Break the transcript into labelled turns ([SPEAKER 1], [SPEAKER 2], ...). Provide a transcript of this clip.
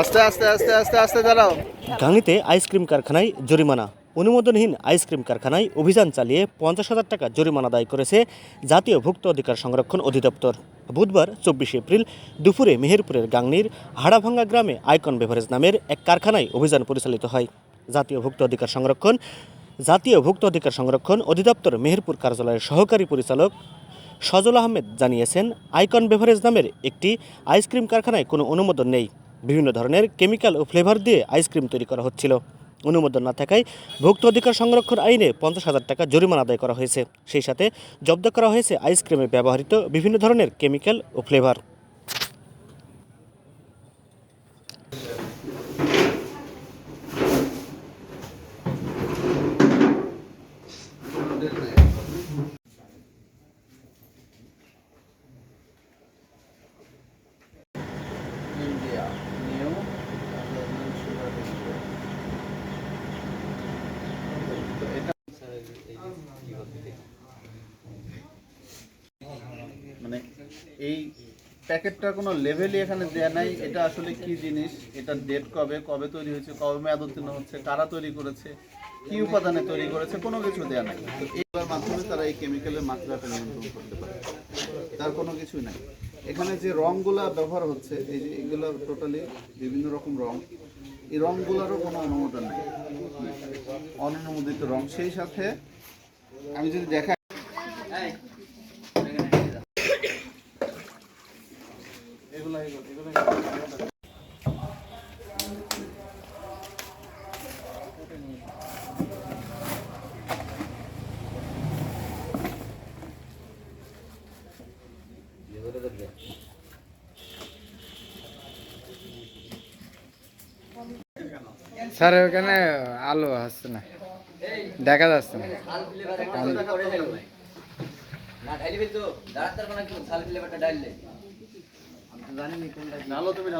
[SPEAKER 1] আস্তে আস্তে আস্তে আস্তে আস্তে দাঁড়াও।
[SPEAKER 2] গাংনীতে আইসক্রিম কারখানায় জরিমানা। অনুমোদনহীন আইসক্রিম কারখানায় অভিযান চালিয়ে পঞ্চাশ হাজার টাকা জরিমানা দায় করেছে জাতীয় ভুক্ত অধিকার সংরক্ষণ অধিদপ্তর। বুধবার চব্বিশে এপ্রিল দুপুরে মেহেরপুরের গাংনীর হাড়াভাঙ্গা গ্রামে আইকন বেভারেজ নামের এক কারখানায় অভিযান পরিচালিত হয়। জাতীয় ভুক্ত অধিকার সংরক্ষণ জাতীয় ভুক্ত অধিকার সংরক্ষণ অধিদপ্তর মেহেরপুর কার্যালয়ের সহকারী পরিচালক সজল আহমেদ জানিয়েছেন, আইকন বেভারেজ নামের একটি আইসক্রিম কারখানায় কোনো অনুমোদন নেই। বিভিন্ন ধরনের কেমিক্যাল ও ফ্লেভার দিয়ে আইসক্রিম তৈরি করা হচ্ছিল। অনুমোদন না থাকায় ভোক্ত অধিকার সংরক্ষণ আইনে পঞ্চাশ হাজার টাকা জরিমানা আদায় করা হয়েছে। সেই সাথে জব্দ করা হয়েছে আইসক্রিমে ব্যবহৃত বিভিন্ন ধরনের কেমিক্যাল ও ফ্লেভার।
[SPEAKER 1] এই প্যাকেটটার কোনো লেভেলই এখানে দেয়া নাই। এটা আসলে কি জিনিস? এটা ডেট কবে? কবে তৈরি হয়েছে? কবে মেয়াদ উত্তীর্ণ হচ্ছে? কারা তৈরি করেছে? কি উপাদানে তৈরি করেছে? কোনো কিছু দেয়া নাই। তো এইবার মাধ্যমে তারা এই কেমিক্যালের মাত্রাটা নিয়ন্ত্রণ করতে পারে। তার কোনো কিছুই নাই। এখানে যে রংগুলা ব্যবহার হচ্ছে, এই যে এগুলো টোটালি বিভিন্ন রকম রং, এই রংগুলোরও কোনো অনুমোদন নেই। অননুমোদিত রং। সেই সাথে আমি যদি দেখা
[SPEAKER 3] স্যার ওখানে আলো আসছে না। দেখা যাচ্ছে না।
[SPEAKER 1] ঢালো তুমি